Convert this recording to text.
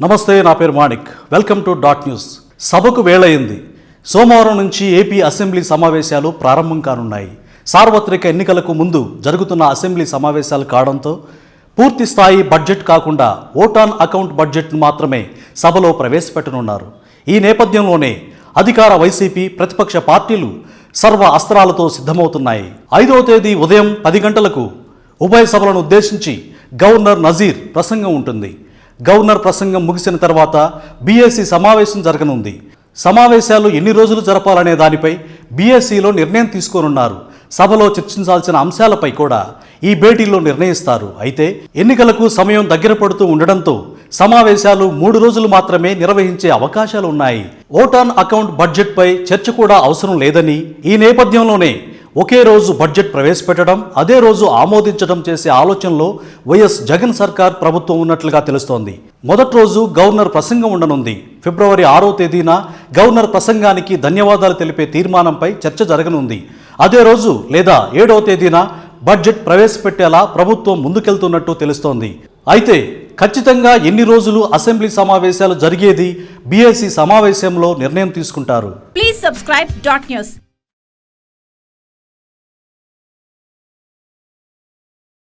నమస్తే నా పేరు Manik. Welcome to dot news. సభకు వేళయింది. సోమవారం నుంచి ఏపీ అసెంబ్లీ సమావేశాలు ప్రారంభం కానున్నాయి. సార్వత్రిక ఎన్నికలకు ముందు జరుగుతున్న అసెంబ్లీ సమావేశాలు కావడంతో పూర్తి స్థాయి బడ్జెట్ కాకుండా ఓటాన్ అకౌంట్ బడ్జెట్ను మాత్రమే సభలో ప్రవేశపెట్టనున్నారు. ఈ నేపథ్యంలోనే అధికార వైసీపీ ప్రతిపక్ష పార్టీలు సర్వ అస్త్రాలతో సిద్ధమవుతున్నాయి. ఐదవ తేదీ ఉదయం పది గంటలకు ఉభయ సభలను ఉద్దేశించి గవర్నర్ నజీర్ ప్రసంగం ఉంటుంది. గవర్నర్ ప్రసంగం ముగిసిన తర్వాత బీఎస్సీ సమావేశం జరగనుంది. సమావేశాలు ఎన్ని రోజులు జరపాలనే దానిపై బీఎస్సీలో నిర్ణయం తీసుకోనున్నారు. సభలో చర్చించాల్సిన అంశాలపై కూడా ఈ భేటీలో నిర్ణయిస్తారు. అయితే ఎన్నికలకు సమయం దగ్గర పడుతూ ఉండడంతో సమావేశాలు మూడు రోజులు మాత్రమే నిర్వహించే అవకాశాలు ఉన్నాయి ఓటాన్ అకౌంట్ బడ్జెట్పై చర్చ కూడా అవసరం లేదని ఈ నేపథ్యంలోనే ఒకే రోజు బడ్జెట్ ప్రవేశపెట్టడం అదే రోజు ఆమోదించడం చేసే ఆలోచనలో వైఎస్ జగన్ సర్కార్ ప్రభుత్వం ఉన్నట్లుగా తెలుస్తోంది. మొదటి రోజు గవర్నర్ ప్రసంగం ఉండనుంది. ఫిబ్రవరి ఆరో తేదీన గవర్నర్ ప్రసంగానికి ధన్యవాదాలు తెలిపే తీర్మానంపై చర్చ జరగనుంది. అదే రోజు లేదా ఏడవ తేదీన బడ్జెట్ ప్రవేశపెట్టేలా ప్రభుత్వం ముందుకెళ్తున్నట్టు తెలుస్తోంది. అయితే ఖచ్చితంగా ఎన్ని రోజులు అసెంబ్లీ సమావేశాలు జరిగేది బీఎస్సీ సమావేశంలో నిర్ణయం తీసుకుంటారు. Please subscribe dot